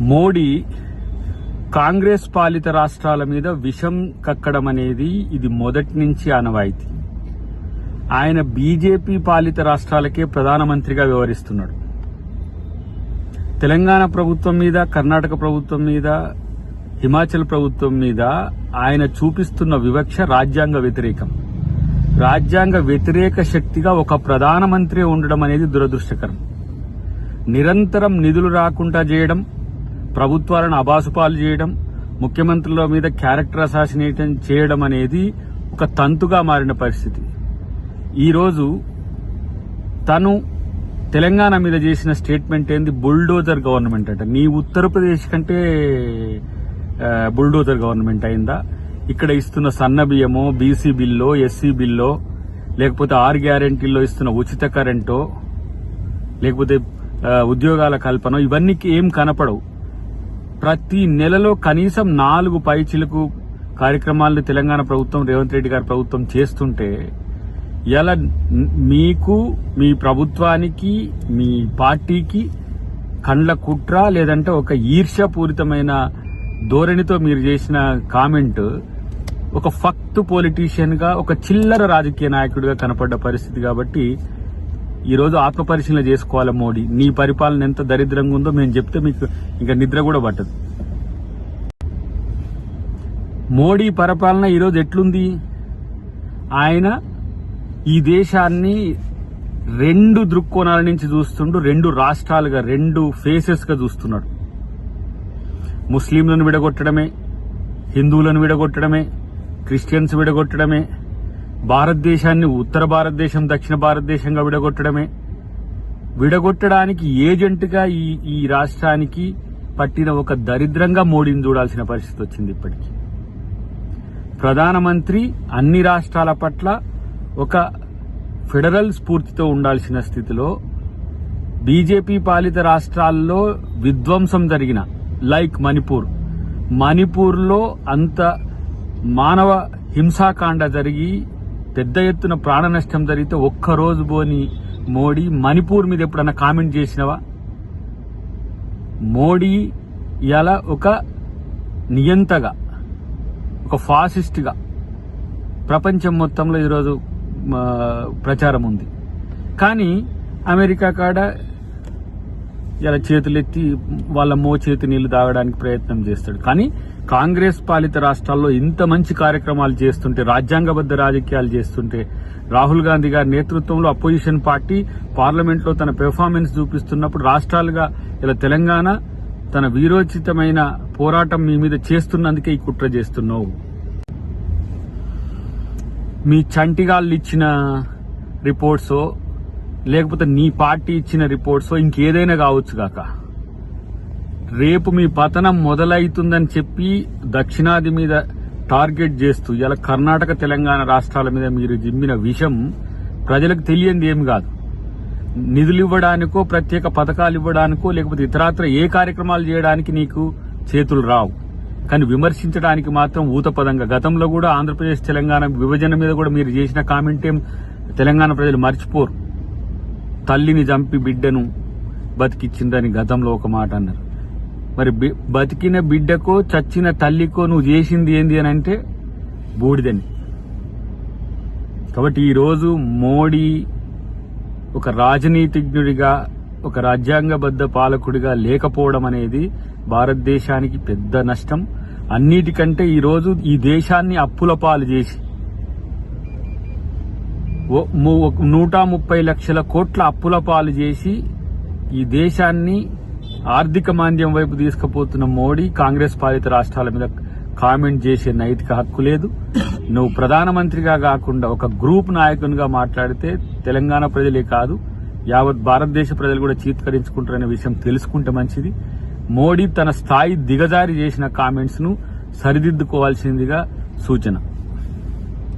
మోడీ కాంగ్రెస్ పాలిత రాష్ట్రాల మీద విషం కక్కడం అనేది ఇది మొదటి నుంచి ఆనవాయితీ. ఆయన బీజేపీ పాలిత రాష్ట్రాలకే ప్రధానమంత్రిగా వ్యవహరిస్తున్నాడు. తెలంగాణ ప్రభుత్వం మీద కర్ణాటక ప్రభుత్వం మీద హిమాచల్ ప్రభుత్వం మీద ఆయన చూపిస్తున్న వివక్ష రాజ్యాంగ వ్యతిరేకం. రాజ్యాంగ వ్యతిరేక శక్తిగా ఒక ప్రధానమంత్రి ఉండడం అనేది దురదృష్టకరం. నిరంతరం నిధులు రాకుండా చేయడం ప్రభుత్వాలను అబాసుపాలు చేయడం ముఖ్యమంత్రుల మీద క్యారెక్టర్ అసాసినేషన్ చేయడం అనేది ఒక తంతుగా మారిన పరిస్థితి. ఈరోజు తను తెలంగాణ మీద చేసిన స్టేట్మెంట్ ఏంది? బుల్డోజర్ గవర్నమెంట్ అంట. నీ ఉత్తరప్రదేశ్ కంటే బుల్డోజర్ గవర్నమెంట్ అయిందా? ఇక్కడ ఇస్తున్న సన్న బియ్యమో బీసీ బిల్లో ఎస్సీ బిల్లో లేకపోతే ఆరు గ్యారెంటీల్లో ఇస్తున్న ఉచిత కరెంటో లేకపోతే ఉద్యోగాల కల్పన ఇవన్నీ ఏం కనపడవు. ప్రతి నెలలో కనీసం నాలుగు పైచిలకు కార్యక్రమాలను తెలంగాణ ప్రభుత్వం రేవంత్ రెడ్డి గారి ప్రభుత్వం చేస్తుంటే ఇలా మీకు మీ ప్రభుత్వానికి మీ పార్టీకి కండ్ల కుట్ర లేదంటే ఒక ఈర్ష్యపూరితమైన ధోరణితో మీరు చేసిన కామెంట్ ఒక ఫక్తు పొలిటీషియన్గా ఒక చిల్లర రాజకీయ నాయకుడిగా కనపడ్డ పరిస్థితి కాబట్టి ఈరోజు రోజు ఆత్మపరిశీలన చేసుకోవాలి మోడీ. నీ పరిపాలన ఎంత దరిద్రంగా ఉందో మేము చెప్తే మీకు ఇంకా నిద్ర కూడా పట్టదు. మోడీ పరిపాలన ఈరోజు ఎట్లుంది? ఆయన ఈ దేశాన్ని రెండు దృక్కోణాల నుంచి చూస్తుండు రెండు రాష్ట్రాలుగా రెండు ఫేసెస్గా చూస్తున్నాడు. ముస్లింలను విడగొట్టడమే హిందువులను విడగొట్టడమే క్రిస్టియన్స్ విడగొట్టడమే భారతదేశాన్ని ఉత్తర భారతదేశం దక్షిణ భారతదేశంగా విడగొట్టడమే. విడగొట్టడానికి ఏజెంట్గా ఈ ఈ రాష్ట్రానికి పట్టిన ఒక దరిద్రంగా మోడీని చూడాల్సిన పరిస్థితి వచ్చింది ఇప్పటికీ. ప్రధానమంత్రి అన్ని రాష్ట్రాల పట్ల ఒక ఫెడరల్ స్ఫూర్తితో ఉండాల్సిన స్థితిలో బీజేపీ పాలిత రాష్ట్రాల్లో విధ్వంసం జరిగిన లైక్ మణిపూర్ మణిపూర్లో అంత మానవ హింసాకాండ జరిగి పెద్ద ఎత్తున ప్రాణ నష్టం జరిగితే ఒక్కరోజు పోని మోడీ మణిపూర్ మీద ఎప్పుడన్నా కామెంట్ చేసినవా? మోడీ ఇలా ఒక నియంతగా ఒక ఫాసిస్ట్గా ప్రపంచం మొత్తంలో ఈరోజు ప్రచారం ఉంది. కానీ అమెరికా కాడ ఇలా చేతులెత్తి వాళ్ళ మో చేతి నీళ్ళు తాగడానికి ప్రయత్నం చేస్తాడు. కానీ కాంగ్రెస్ పాలిత రాష్ట్రాల్లో ఇంత మంచి కార్యక్రమాలు చేస్తుంటే రాజ్యాంగబద్ధ రాజకీయాలు చేస్తుంటే రాహుల్ గాంధీ గారి నేతృత్వంలో అపోజిషన్ పార్టీ పార్లమెంట్లో తన పెర్ఫార్మెన్స్ చూపిస్తున్నప్పుడు రాష్ట్రాలుగా ఇలా తెలంగాణ తన వీరోచితమైన పోరాటం మీ మీద చేస్తున్నందుకే ఈ కుట్ర చేస్తున్నావు. మీ చంటిగాళ్ళు ఇచ్చిన రిపోర్ట్స్ లేకపోతే నీ పార్టీ ఇచ్చిన రిపోర్ట్స్ ఇంకేదైనా కావచ్చు కాక. రేపు మీ పతనం మొదలవుతుందని చెప్పి దక్షిణాది మీద టార్గెట్ చేస్తూ ఇలా కర్ణాటక తెలంగాణ రాష్ట్రాల మీద మీరు జిమ్మిన విషం ప్రజలకు తెలియంది ఏమి కాదు. నిధులు ఇవ్వడానికో ప్రత్యేక పథకాలు ఇవ్వడానికో లేకపోతే ఇతరాత్ర ఏ కార్యక్రమాలు చేయడానికి నీకు చేతులు రావు. కానీ విమర్శించడానికి మాత్రం ఊతపదంగా గతంలో కూడా ఆంధ్రప్రదేశ్ తెలంగాణ విభజన మీద కూడా మీరు చేసిన కామెంట్ ఏం? తెలంగాణ ప్రజలు మర్చిపోరు. తల్లిని చంపి బిడ్డను బతికిచ్చిందని గతంలో ఒక మాట అన్నారు. మరి బతికిన బిడ్డకో చచ్చిన తల్లికో నువ్వు చేసింది ఏంది అని అంటే బూడిదని. కాబట్టి ఈరోజు మోడీ ఒక రాజనీతిజ్ఞుడిగా ఒక రాజ్యాంగబద్ధ పాలకుడిగా లేకపోవడం అనేది భారతదేశానికి పెద్ద నష్టం. అన్నిటికంటే ఈరోజు ఈ దేశాన్ని అప్పుల పాలు చేసి నూట ముప్పై లక్షల కోట్ల అప్పుల పాలు చేసి ఈ దేశాన్ని ఆర్థిక మాంద్యం వైపు తీసుకుపోతున్న మోడీ కాంగ్రెస్ పాలిత రాష్ట్రాల మీద కామెంట్ చేసే నైతిక హక్కు లేదు. నువ్వు ప్రధానమంత్రిగా కాకుండా ఒక గ్రూప్ నాయకునిగా మాట్లాడితే తెలంగాణ ప్రజలే కాదు యావత్ భారతదేశ ప్రజలు కూడా చీత్కరించుకుంటారనే విషయం తెలుసుకుంటే మంచిది. మోడీ తన స్థాయి దిగజారి చేసిన కామెంట్స్ను సరిదిద్దుకోవాల్సిందిగా సూచన.